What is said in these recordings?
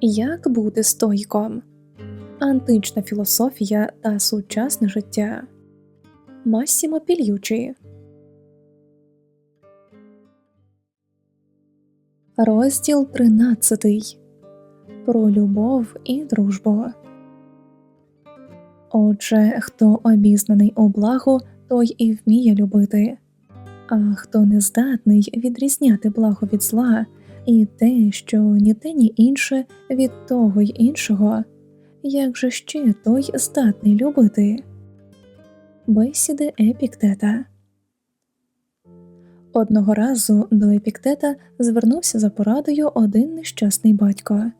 Як бути стоїком? Антична філософія та сучасне життя. Массімо Пільючі. Розділ 13. Про любов і дружбу. Отже, хто обізнаний у благо, той і вміє любити, а хто не здатний відрізняти благо від зла, і те, що ні те, ні інше від того й іншого, як же ще той здатний любити? Бесіди Епіктета Одного разу до Епіктета звернувся за порадою один нещасний батько.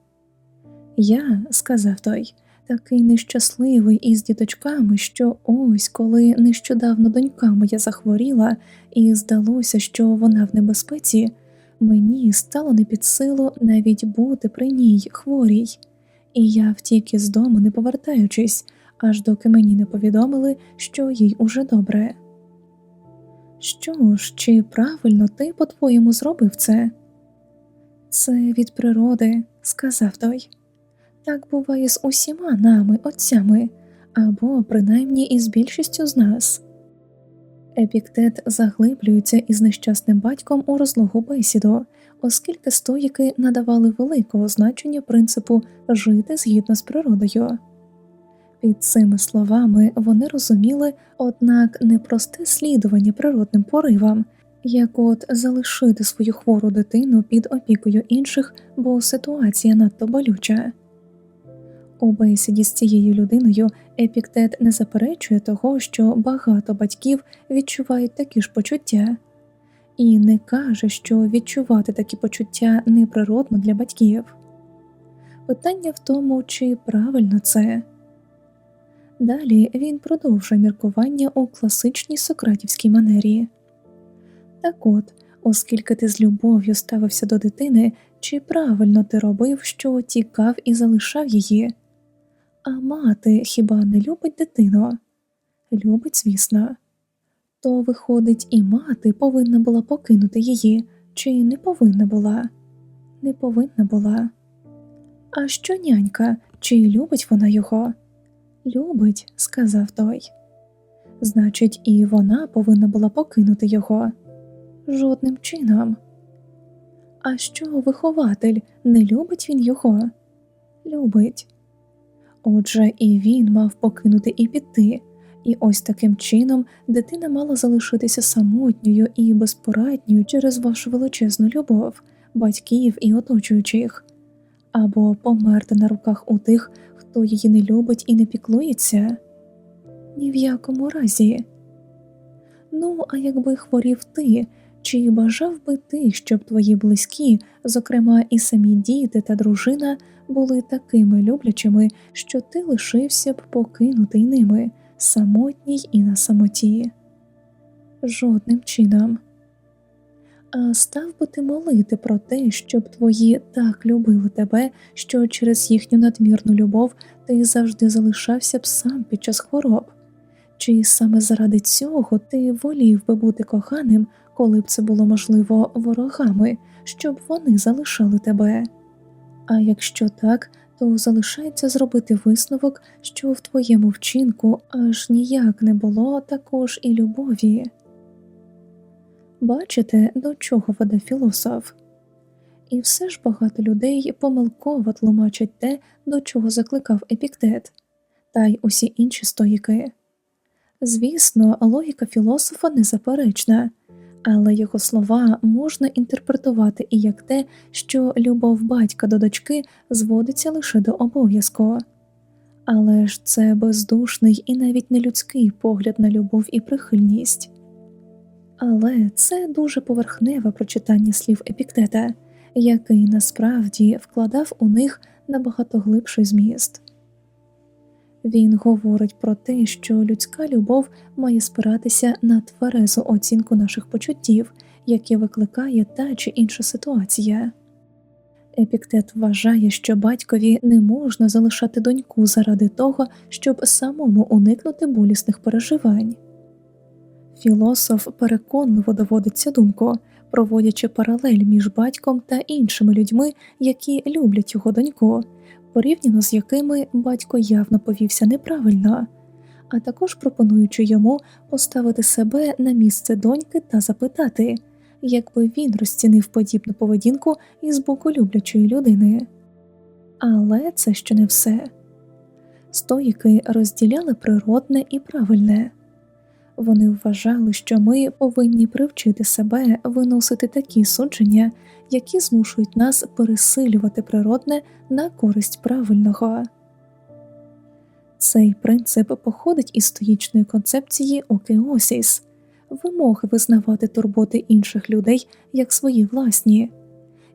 Я, сказав той, такий нещасливий із діточками, що ось коли нещодавно донька моя захворіла, і здалося, що вона в небезпеці, мені стало не під силу навіть бути при ній хворій, і я втік із дому, не повертаючись, аж доки мені не повідомили, що їй уже добре. Що ж, чи правильно ти по-твоєму зробив це? Це від природи, сказав той. Так буває з усіма нами, отцями, або принаймні із більшістю з нас. Епіктет заглиблюється із нещасним батьком у розлогу бесіду, оскільки стоїки надавали великого значення принципу жити згідно з природою. Під цими словами вони розуміли, однак не просте слідування природним поривам, як от залишити свою хвору дитину під опікою інших, бо ситуація надто болюча. У бесіді з цією людиною епіктет не заперечує того, що багато батьків відчувають такі ж почуття, і не каже, що відчувати такі почуття неприродно для батьків. Питання в тому, чи правильно це. Далі він продовжує міркування у класичній сократівській манері. Так от, оскільки ти з любов'ю ставився до дитини, чи правильно ти робив, що тікав і залишав її? А мати хіба не любить дитину? Любить, звісно. То, виходить, і мати повинна була покинути її, чи не повинна була? Не повинна була. А що нянька, чи любить вона його? Любить, сказав той. Значить, і вона повинна була покинути його жодним чином. А що вихователь не любить він його? Любить. Отже, і він мав покинути і піти, і ось таким чином дитина мала залишитися самотньою і безпорадньою через вашу величезну любов, батьків і оточуючих, або померти на руках у тих, хто її не любить і не піклується? Ні в якому разі. Ну, а якби хворів ти, чи бажав би ти, щоб твої близькі, зокрема і самі діти та дружина, були такими люблячими, що ти лишився б покинутий ними, самотній і на самоті? Жодним чином. А став би ти молити про те, щоб твої так любили тебе, що через їхню надмірну любов ти завжди залишався б сам під час хвороб, чи саме заради цього ти волів би бути коханим, коли б це було можливо ворогами, щоб вони залишали тебе? А якщо так, то залишається зробити висновок, що в твоєму вчинку аж ніяк не було також і любові. Бачите, до чого веде філософ? І все ж багато людей помилково тлумачать те, до чого закликав епіктет, та й усі інші стоїки. Звісно, логіка філософа незаперечна, але його слова можна інтерпретувати і як те, що любов батька до дочки зводиться лише до обов'язку. Але ж це бездушний і навіть нелюдський погляд на любов і прихильність. Але це дуже поверхневе прочитання слів епіктета, який насправді вкладав у них набагато глибший зміст. Він говорить про те, що людська любов має спиратися на тверезу оцінку наших почуттів, які викликає та чи інша ситуація. Епіктет вважає, що батькові не можна залишати доньку заради того, щоб самому уникнути болісних переживань. Філософ переконливо доводить цю думку, проводячи паралель між батьком та іншими людьми, які люблять його доньку, порівняно з якими батько явно повівся неправильно, а також пропонуючи йому поставити себе на місце доньки та запитати, якби він розцінив подібну поведінку із боку люблячої людини. Але це ще не все. Стоїки розділяли природне і правильне. Вони вважали, що ми повинні привчити себе виносити такі судження, які змушують нас пересилювати природне на користь правильного. Цей принцип походить із стоїчної концепції океосіс вимоги визнавати турботи інших людей як свої власні,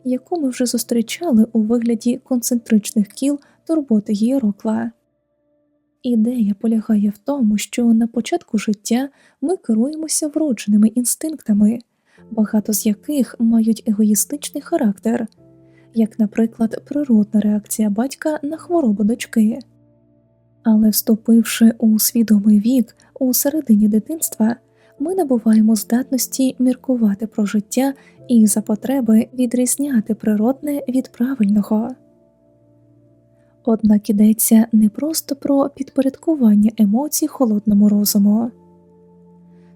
яку ми вже зустрічали у вигляді концентричних кіл турботи Єрокла. Ідея полягає в тому, що на початку життя ми керуємося вродженими інстинктами, багато з яких мають егоїстичний характер, як, наприклад, природна реакція батька на хворобу дочки. Але вступивши у свідомий вік у середині дитинства, ми набуваємо здатності міркувати про життя і за потреби відрізняти природне від правильного. Однак ідеться не просто про підпорядкування емоцій холодному розуму.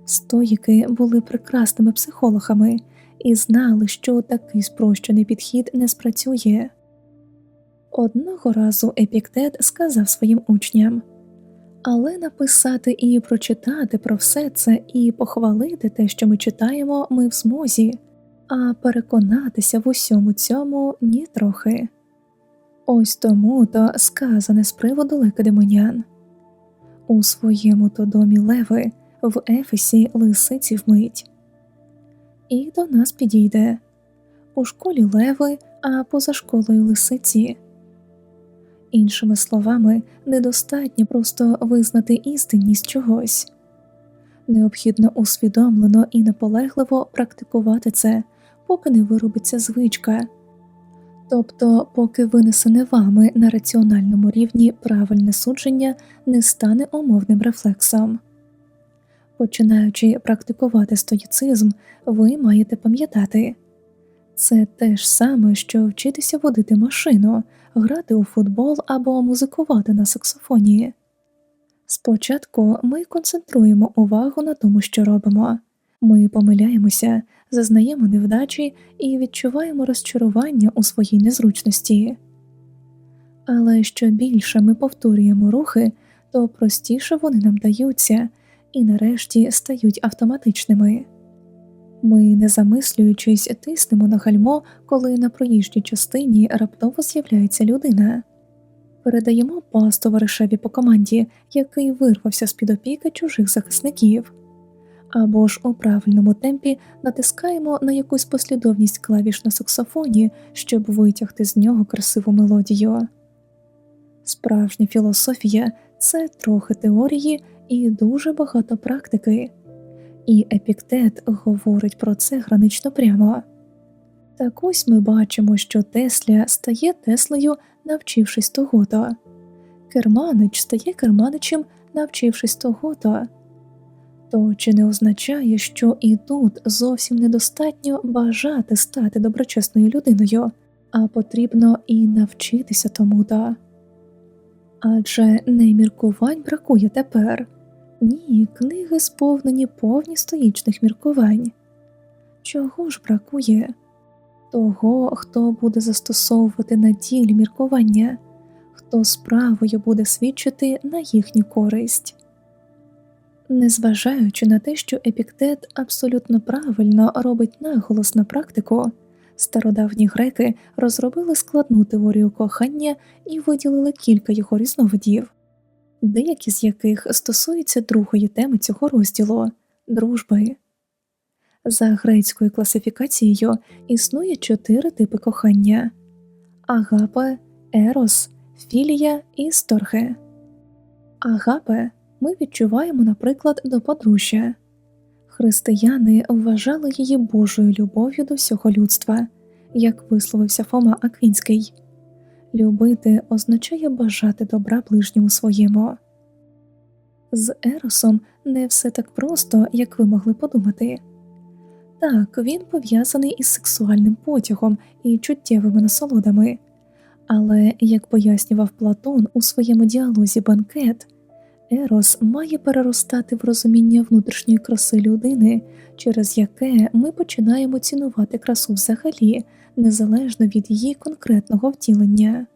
Стоїки були прекрасними психологами і знали, що такий спрощений підхід не спрацює. Одного разу епіктет сказав своїм учням але написати і прочитати про все це і похвалити те, що ми читаємо, ми в змозі, а переконатися в усьому цьому ні трохи. Ось тому то сказане з приводу лекадемонян. У своєму то домі леви в Ефесі лисиці вмить. І до нас підійде у школі леви, а поза школою лисиці. Іншими словами, недостатньо просто визнати істинність чогось, необхідно усвідомлено і наполегливо практикувати це, поки не виробиться звичка, тобто, поки винесене вами на раціональному рівні правильне судження не стане умовним рефлексом. Починаючи практикувати стоїцизм, ви маєте пам'ятати це те ж саме, що вчитися водити машину грати у футбол або музикувати на саксофоні. Спочатку ми концентруємо увагу на тому, що робимо, ми помиляємося, зазнаємо невдачі і відчуваємо розчарування у своїй незручності. Але що більше ми повторюємо рухи, то простіше вони нам даються і нарешті стають автоматичними. Ми, не замислюючись, тиснемо на гальмо, коли на проїжджій частині раптово з'являється людина. Передаємо пас товаришеві по команді, який вирвався з під опіки чужих захисників, або ж у правильному темпі натискаємо на якусь послідовність клавіш на саксофоні, щоб витягти з нього красиву мелодію. Справжня філософія це трохи теорії і дуже багато практики і епіктет говорить про це гранично прямо. Так ось ми бачимо, що Тесля стає Теслею, навчившись того-то, Керманич стає керманичем, навчившись того-то. То чи не означає, що і тут зовсім недостатньо бажати стати доброчесною людиною, а потрібно і навчитися тому-то? Адже не міркувань бракує тепер. Ні, книги сповнені повні стоїчних міркувань. Чого ж бракує? Того, хто буде застосовувати на ділі міркування, хто справою буде свідчити на їхню користь. Незважаючи на те, що епіктет абсолютно правильно робить наголос на практику, стародавні греки розробили складну теорію кохання і виділили кілька його різновидів деякі з яких стосуються другої теми цього розділу дружби. За грецькою класифікацією існує чотири типи кохання агапе, ерос, філія і сторге. Агапе ми відчуваємо, наприклад, до подружжя. Християни вважали її Божою любов'ю до всього людства, як висловився Фома Аквінський. Любити означає бажати добра ближньому своєму. З Еросом не все так просто, як ви могли подумати. Так, він пов'язаний із сексуальним потягом і чуттєвими насолодами, але, як пояснював Платон у своєму діалозі банкет, Ерос має переростати в розуміння внутрішньої краси людини, через яке ми починаємо цінувати красу взагалі, незалежно від її конкретного втілення.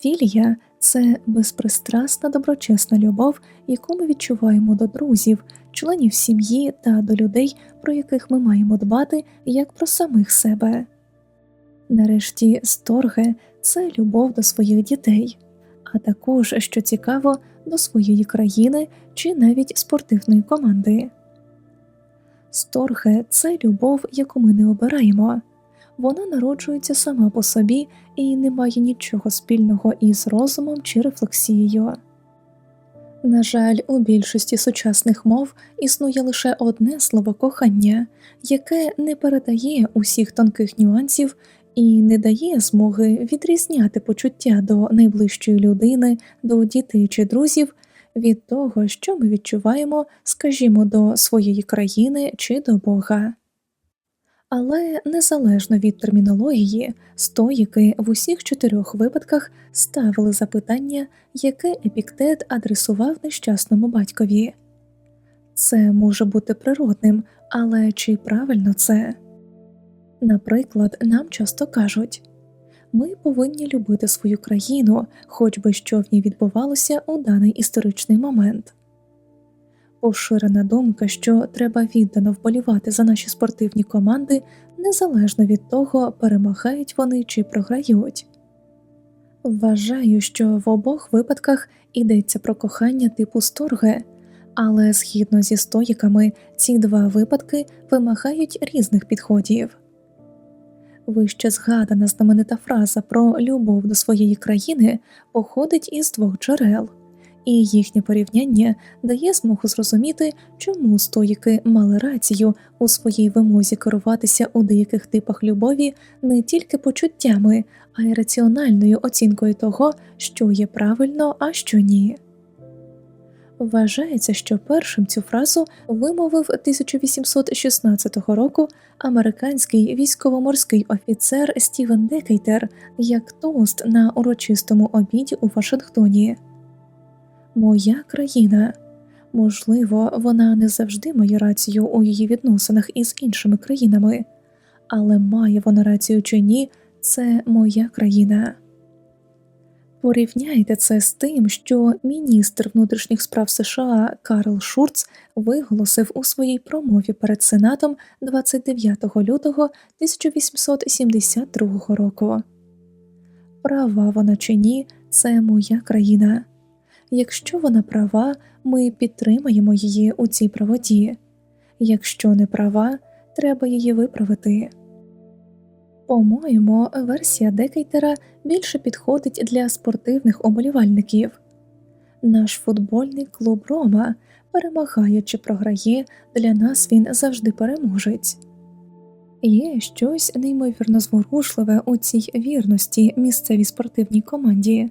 Філія це безпристрасна доброчесна любов, яку ми відчуваємо до друзів, членів сім'ї та до людей, про яких ми маємо дбати як про самих себе. Нарешті сторге це любов до своїх дітей, а також, що цікаво, до своєї країни чи навіть спортивної команди. Сторге це любов, яку ми не обираємо вона народжується сама по собі і не має нічого спільного із розумом чи рефлексією. На жаль, у більшості сучасних мов існує лише одне слово кохання, яке не передає усіх тонких нюансів і не дає змоги відрізняти почуття до найближчої людини, до дітей чи друзів від того, що ми відчуваємо, скажімо, до своєї країни чи до Бога. Але незалежно від термінології, стоїки в усіх чотирьох випадках ставили запитання, яке епіктет адресував нещасному батькові. Це може бути природним, але чи правильно це? Наприклад, нам часто кажуть ми повинні любити свою країну, хоч би що в ній відбувалося у даний історичний момент. Поширена думка, що треба віддано вболівати за наші спортивні команди незалежно від того, перемагають вони чи програють. Вважаю, що в обох випадках йдеться про кохання типу сторге, але згідно зі стоїками ці два випадки вимагають різних підходів. Вище згадана знаменита фраза про любов до своєї країни походить із двох джерел і їхнє порівняння дає змогу зрозуміти, чому стоїки мали рацію у своїй вимозі керуватися у деяких типах любові не тільки почуттями, а й раціональною оцінкою того, що є правильно, а що ні. Вважається, що першим цю фразу вимовив 1816 року американський військово-морський офіцер Стівен Декейтер як тост на урочистому обіді у Вашингтоні. Моя країна. Можливо, вона не завжди має рацію у її відносинах із іншими країнами, але має вона рацію чи ні, це моя країна. Порівняйте це з тим, що міністр внутрішніх справ США Карл Шурц виголосив у своїй промові перед Сенатом 29 лютого 1872 року. Права вона чи ні, це моя країна. Якщо вона права, ми підтримаємо її у цій правоті, якщо не права, треба її виправити. По-моєму, версія Декейтера більше підходить для спортивних оболівальників. Наш футбольний клуб Рома, перемагає чи програє, для нас він завжди переможець. Є щось неймовірно зворушливе у цій вірності місцевій спортивній команді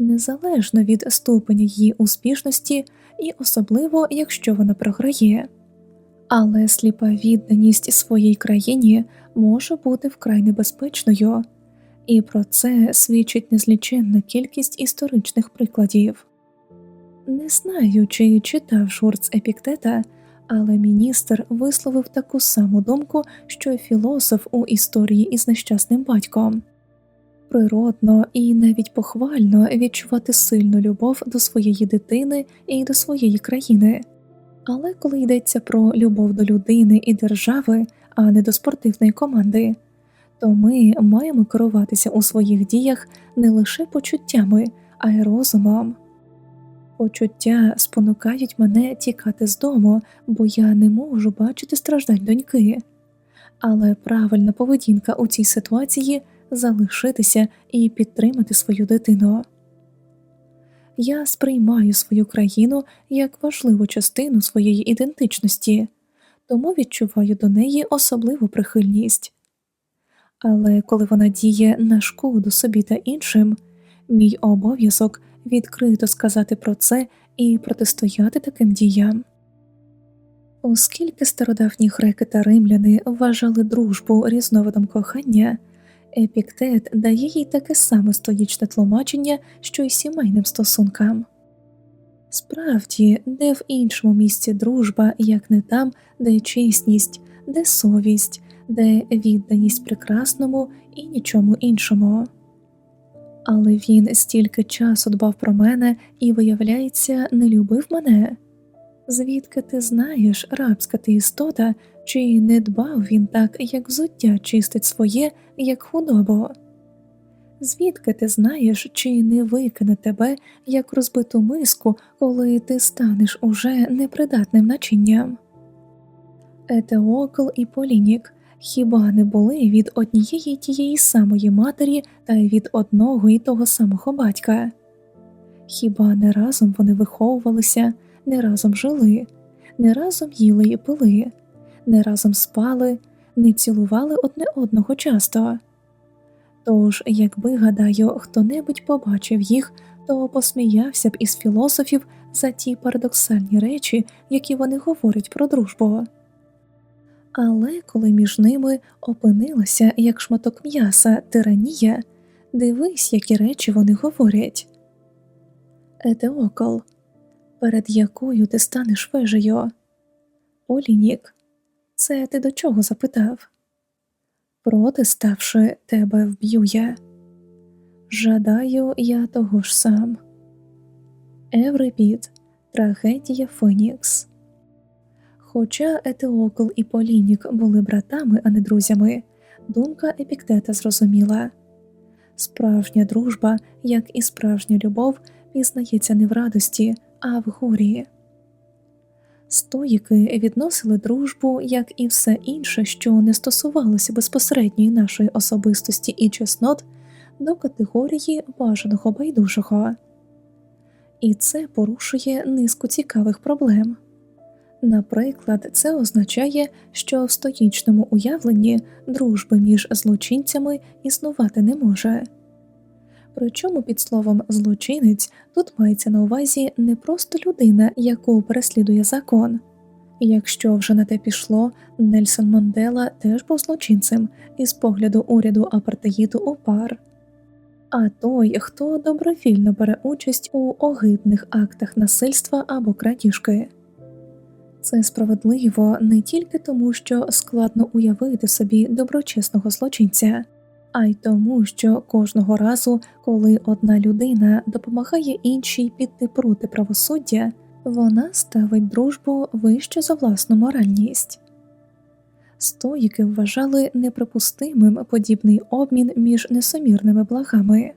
незалежно від ступеня її успішності і особливо якщо вона програє, але сліпа відданість своїй країні може бути вкрай небезпечною, і про це свідчить незліченна кількість історичних прикладів. Не знаю, чи читав Шурц Епіктета, але міністр висловив таку саму думку, що й філософ у історії із нещасним батьком природно і навіть похвально відчувати сильну любов до своєї дитини і до своєї країни. Але коли йдеться про любов до людини і держави, а не до спортивної команди, то ми маємо керуватися у своїх діях не лише почуттями, а й розумом. Почуття спонукають мене тікати з дому, бо я не можу бачити страждань доньки. Але правильна поведінка у цій ситуації залишитися і підтримати свою дитину. Я сприймаю свою країну як важливу частину своєї ідентичності, тому відчуваю до неї особливу прихильність. Але коли вона діє на шкоду собі та іншим, мій обов'язок відкрито сказати про це і протистояти таким діям. Оскільки стародавні греки та римляни вважали дружбу різновидом кохання, епіктет дає їй таке саме стоїчне тлумачення, що й сімейним стосункам. Справді, де в іншому місці дружба, як не там, де чесність, де совість, де відданість прекрасному і нічому іншому. Але він стільки часу дбав про мене і, виявляється, не любив мене. Звідки ти знаєш, рабська ти істота, чи не дбав він так, як взуття чистить своє, як худобу? Звідки ти знаєш, чи не викине тебе як розбиту миску, коли ти станеш уже непридатним начинням? Етеокл і Полінік хіба не були від однієї тієї самої матері та від одного і того самого батька? Хіба не разом вони виховувалися, не разом жили, не разом їли і пили, не разом спали, не цілували одне одного часто? Тож, якби, гадаю, хто небудь побачив їх, то посміявся б із філософів за ті парадоксальні речі, які вони говорять про дружбу. Але коли між ними опинилася як шматок м'яса тиранія, дивись, які речі вони говорять. Етеокол, перед якою ти станеш вежею? Олінік, це ти до чого запитав? Проти ставши тебе вб'ю я. Жадаю я того ж сам. Еврипід, трагедія Фенікс. Хоча Етеокл і Полінік були братами, а не друзями, думка епіктета зрозуміла справжня дружба, як і справжня любов, пізнається не в радості, а в. Стоїки відносили дружбу, як і все інше, що не стосувалося безпосередньої нашої особистості і чеснот, до категорії бажаного байдужого, і це порушує низку цікавих проблем. Наприклад, це означає, що в стоїчному уявленні дружби між злочинцями існувати не може. Причому під словом злочинець тут мається на увазі не просто людина, яку переслідує закон. Якщо вже на те пішло, Нельсон Мандела теж був злочинцем із погляду уряду апартеїду у пар, а той, хто добровільно бере участь у огидних актах насильства або крадіжки. Це справедливо не тільки тому, що складно уявити собі доброчесного злочинця, а й тому, що кожного разу, коли одна людина допомагає іншій піти проти правосуддя, вона ставить дружбу вище за власну моральність. Стоїки вважали неприпустимим подібний обмін між несумірними благами.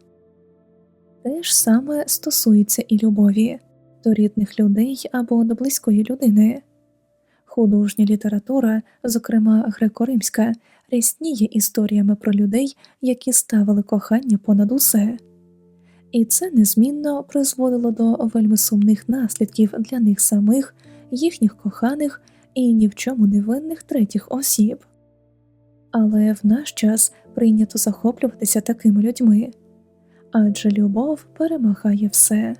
Те ж саме стосується і любові до рідних людей або до близької людини. Художня література, зокрема греко-римська, рясніє історіями про людей, які ставили кохання понад усе, і це незмінно призводило до вельми сумних наслідків для них самих, їхніх коханих і ні в чому не винних третіх осіб. Але в наш час прийнято захоплюватися такими людьми адже любов перемагає все.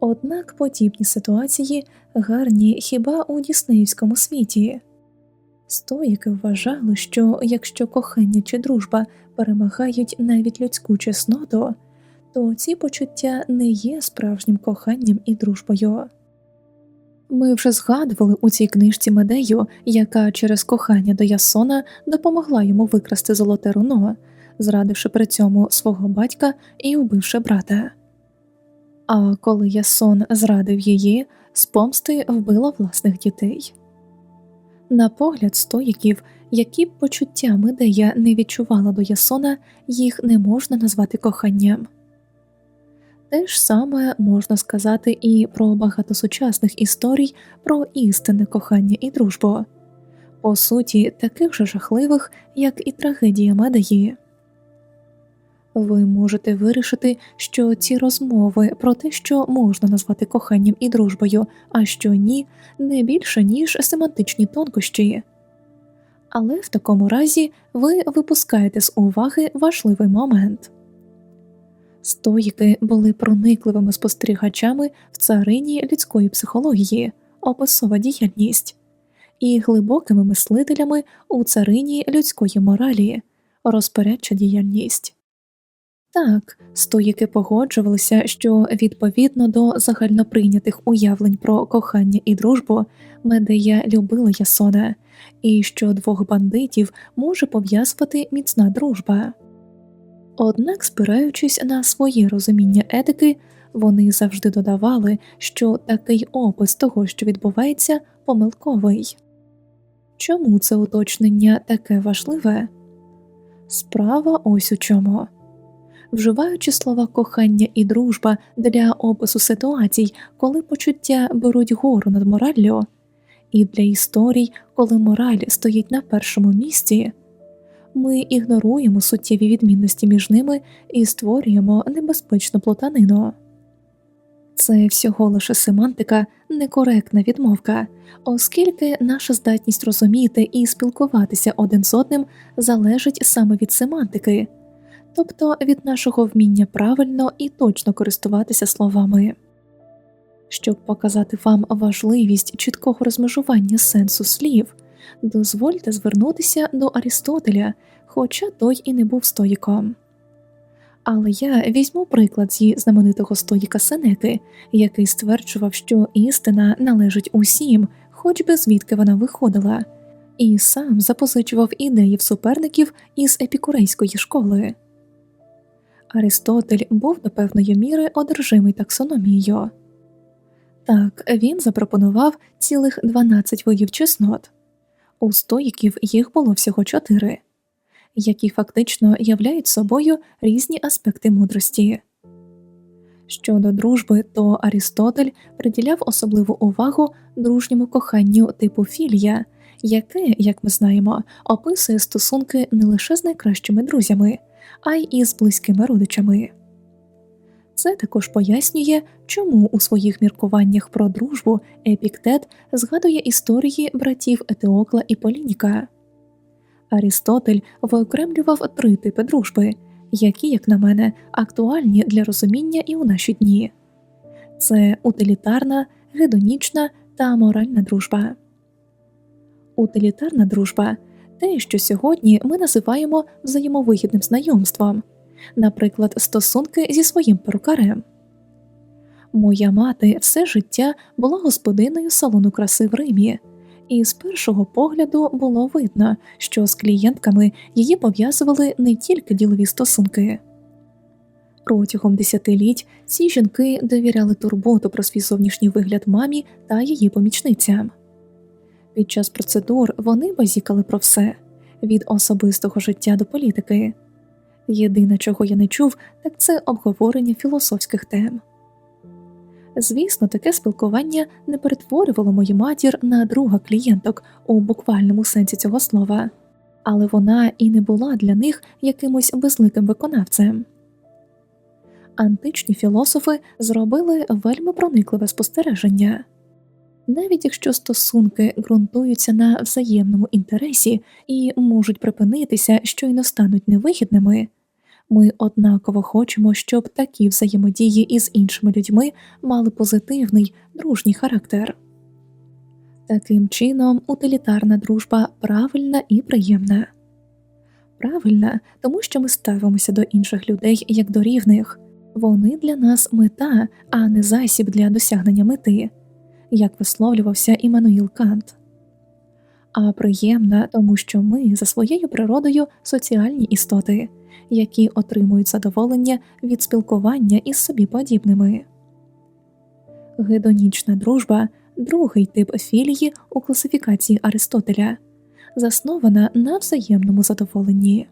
Однак подібні ситуації гарні хіба у Діснеївському світі. Стоїки вважали, що якщо кохання чи дружба перемагають навіть людську чесноту, то ці почуття не є справжнім коханням і дружбою. Ми вже згадували у цій книжці медею, яка через кохання до Ясона допомогла йому викрасти золоте руно, зрадивши при цьому свого батька і убивши брата. А коли Ясон зрадив її, з помсти вбила власних дітей. На погляд стоїків, які б почуття Медея не відчувала до Ясона, їх не можна назвати коханням. Те ж саме можна сказати і про багато сучасних історій про істинне кохання і дружбу, по суті, таких же жахливих, як і трагедія Медеї. Ви можете вирішити, що ці розмови про те, що можна назвати коханням і дружбою, а що ні, не більше ніж семантичні тонкощі. Але в такому разі ви випускаєте з уваги важливий момент. Стоїки були проникливими спостерігачами в царині людської психології, описова діяльність, і глибокими мислителями у царині людської моралі, розпорядча діяльність. Так, стоїки погоджувалися, що відповідно до загальноприйнятих уявлень про кохання і дружбу Медея любила Ясона, і що двох бандитів може пов'язувати міцна дружба. Однак, спираючись на своє розуміння етики, вони завжди додавали, що такий опис того, що відбувається, помилковий. Чому це уточнення таке важливе? Справа ось у чому. Вживаючи слова кохання і дружба для опису ситуацій, коли почуття беруть гору над мораллю, і для історій, коли мораль стоїть на першому місці, ми ігноруємо суттєві відмінності між ними і створюємо небезпечну плутанину. Це всього лише семантика, некоректна відмовка, оскільки наша здатність розуміти і спілкуватися один з одним залежить саме від семантики, тобто від нашого вміння правильно і точно користуватися словами. Щоб показати вам важливість чіткого розмежування сенсу слів, дозвольте звернутися до Арістотеля, хоча той і не був стоїком. Але я візьму приклад зі знаменитого стоїка Сенеки, який стверджував, що істина належить усім, хоч би звідки вона виходила, і сам запозичував ідеї в суперників із епікурейської школи. Аристотель був до певної міри одержимий таксономією. Так, він запропонував цілих 12 видів чеснот, у стоїків їх було всього чотири які фактично являють собою різні аспекти мудрості. Щодо дружби, то Арістотель приділяв особливу увагу дружньому коханню типу філія, яке, як ми знаємо, описує стосунки не лише з найкращими друзями, а й із близькими родичами. Це також пояснює, чому у своїх міркуваннях про дружбу Епіктет згадує історії братів Етеокла і Полініка. Арістотель виокремлював три типи дружби, які, як на мене, актуальні для розуміння і у наші дні це утилітарна, гедонічна та моральна дружба. Утилітарна дружба те, що сьогодні ми називаємо взаємовигідним знайомством, наприклад, стосунки зі своїм перукарем. Моя мати все життя була господиною салону краси в Римі і з першого погляду було видно, що з клієнтками її пов'язували не тільки ділові стосунки. Протягом десятиліть ці жінки довіряли турботу про свій зовнішній вигляд мамі та її помічницям. Під час процедур вони базікали про все від особистого життя до політики. Єдине, чого я не чув, так це обговорення філософських тем. Звісно, таке спілкування не перетворювало мою матір на друга клієнток у буквальному сенсі цього слова, але вона і не була для них якимось безликим виконавцем. Античні філософи зробили вельми проникливе спостереження навіть якщо стосунки ґрунтуються на взаємному інтересі і можуть припинитися, щойно стануть невигідними. Ми однаково хочемо, щоб такі взаємодії із іншими людьми мали позитивний дружній характер. Таким чином, утилітарна дружба правильна і приємна. Правильна, тому що ми ставимося до інших людей як до рівних, вони для нас мета, а не засіб для досягнення мети, як висловлювався Іммануїл Кант. А приємна, тому що ми за своєю природою соціальні істоти які отримують задоволення від спілкування із собі подібними. Гедонічна дружба другий тип філії у класифікації Аристотеля, заснована на взаємному задоволенні.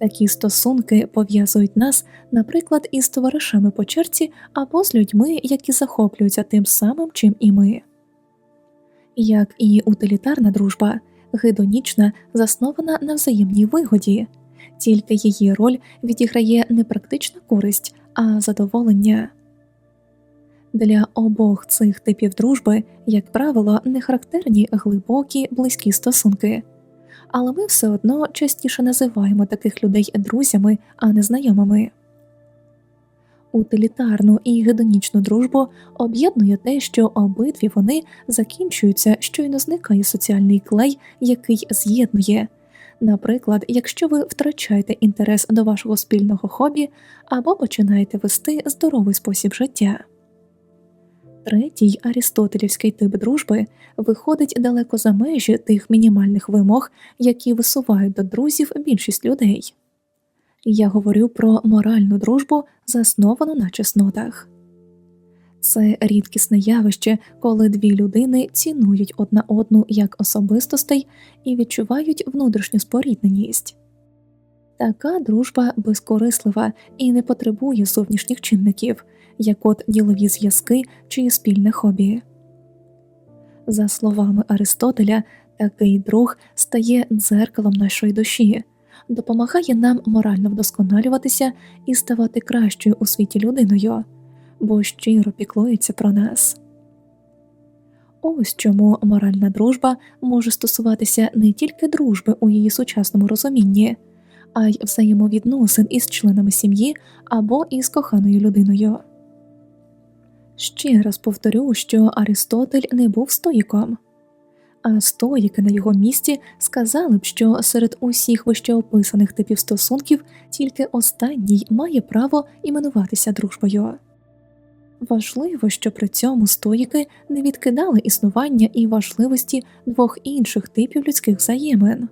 Такі стосунки пов'язують нас, наприклад, із товаришами по черці або з людьми, які захоплюються тим самим, чим і ми. Як і утилітарна дружба, гедонічна заснована на взаємній вигоді, тільки її роль відіграє не практична користь, а задоволення. Для обох цих типів дружби, як правило, не характерні глибокі близькі стосунки, але ми все одно частіше називаємо таких людей друзями, а не знайомими. Утилітарну і гедонічну дружбу об'єднує те, що обидві вони закінчуються, щойно зникає соціальний клей, який з'єднує. Наприклад, якщо ви втрачаєте інтерес до вашого спільного хобі або починаєте вести здоровий спосіб життя. Третій арістотелівський тип дружби виходить далеко за межі тих мінімальних вимог, які висувають до друзів більшість людей. Я говорю про моральну дружбу, засновану на чеснотах. Це рідкісне явище, коли дві людини цінують одна одну як особистостей і відчувають внутрішню спорідненість. Така дружба безкорислива і не потребує зовнішніх чинників, як от ділові зв'язки чи спільне хобі. За словами Аристотеля, такий друг стає дзеркалом нашої душі, допомагає нам морально вдосконалюватися і ставати кращою у світі людиною, бо щиро піклується про нас. Ось чому моральна дружба може стосуватися не тільки дружби у її сучасному розумінні, а й взаємовідносин із членами сім'ї або із коханою людиною. Ще раз повторю, що Аристотель не був стоїком, а стоїки на його місці сказали б, що серед усіх вищеописаних типів стосунків тільки останній має право іменуватися дружбою. Важливо, що при цьому стоїки не відкидали існування і важливості двох інших типів людських взаємин,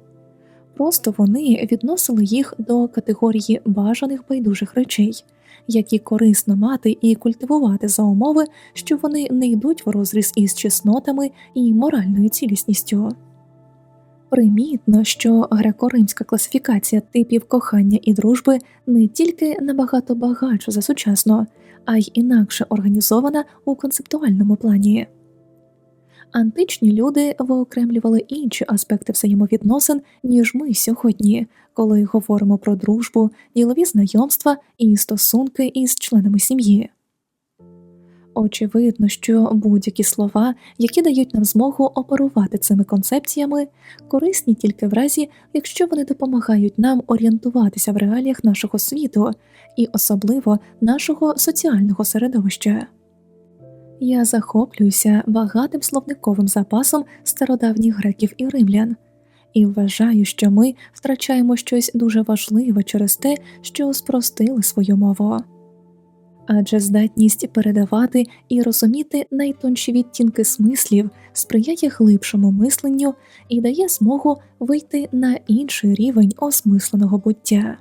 просто вони відносили їх до категорії бажаних байдужих речей які корисно мати і культивувати за умови, що вони не йдуть в розріз із чеснотами і моральною цілісністю. Примітно, що греко-римська класифікація типів кохання і дружби не тільки набагато багатша за сучасну, а й інакше організована у концептуальному плані. Античні люди виокремлювали інші аспекти взаємовідносин, ніж ми сьогодні, коли говоримо про дружбу, ділові знайомства і стосунки із членами сім'ї. Очевидно, що будь-які слова, які дають нам змогу оперувати цими концепціями, корисні тільки в разі, якщо вони допомагають нам орієнтуватися в реаліях нашого світу і особливо нашого соціального середовища. Я захоплююся багатим словниковим запасом стародавніх греків і римлян і вважаю, що ми втрачаємо щось дуже важливе через те, що спростили свою мову. Адже здатність передавати і розуміти найтонші відтінки смислів сприяє глибшому мисленню і дає змогу вийти на інший рівень осмисленого буття.